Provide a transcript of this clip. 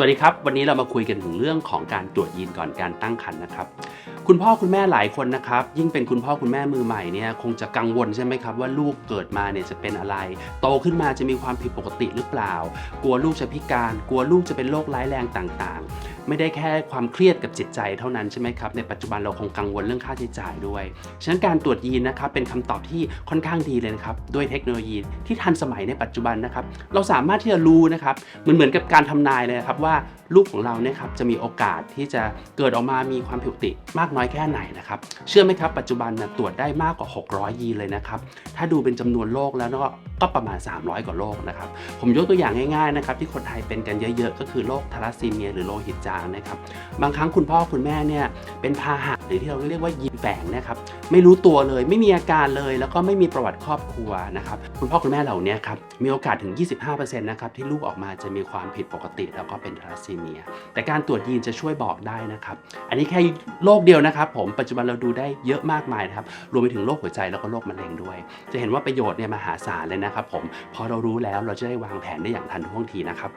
วัสดีครับ วันนี้เรามาคุยกันถึงเรื่องของการตรวจยีนก่อนการตั้งครรภ์นะครับคุณพ่อคุณแม่หลายคนนะครับยิ่งเป็นคุณพ่อคุณแม่มือใหม่เนี่ยคงจะกังวลใช่ไหมครับว่าลูกเกิดมาเนี่ยจะเป็นอะไร โตขึ้นมาจะมีความผิดปกติหรือเปล่า กลัวลูกจะพิการ กลัวลูกจะเป็นโรคร้ายแรงต่างๆ ไม่ได้แค่ความเครียดกับจิตใจเท่านั้นใช่ไหมครับในปัจจุบันเราคงกังวลเรื่องค่าใช้จ่ายด้วยฉะนั้นการตรวจยีนนะครับเป็นคำตอบที่ค่อนข้างดีเลยนะครับด้วยเทคโนโลยีที่ทันสมัยในปัจจุบันนะครับเราสามารถที่จะรู้นะครับเหมือนเหมือนกับการทำนายเลยครับว่า ลูกของเราเนี่ยครับจะมีโอกาสที่จะเกิดออกมามีความผิดปกติมากน้อยแค่ไหนนะครับ เชื่อไหมครับ ปัจจุบันนะตรวจได้มากกว่า 600 ยีนเลยนะครับ ถ้าดูเป็นจำนวนโรคแล้วก็ก็ประมาณ 300 กว่าโรคนะครับ ผมยกตัวอย่างง่ายๆนะครับที่คนไทยเป็นกันเยอะๆ ก็คือโรคทาลัสซีเมียหรือโลหิตจางนะครับ บางครั้งคุณพ่อคุณแม่เนี่ยเป็นพาหะหรือที่เราเรียกว่ายีนแฝงนะครับ ไม่รู้ตัวเลยไม่มีอาการเลยแล้วก็ไม่มีประวัติครอบครัวนะครับ คุณพ่อคุณแม่เหล่านี้ครับมีโอกาสถึง 25%นะครับที่ลูกออกมาจะมีความผิดปกติแล้วก็เป็นทาลัสซีเมียแต่การตรวจยีนจะช่วยบอกได้นะครับ อันนี้แค่โรคเดียวนะครับ ผมปัจจุบันเราดูได้เยอะมากมายนะครับรวมไปถึงโรคหัวใจแล้วก็โรคมะเร็งด้วย จะเห็นว่าประโยชน์เนี่ยมหาศาลเลยนะครับผมพอเรารู้แล้วเราจะได้วางแผนได้อย่างทันท่วงทีนะครับ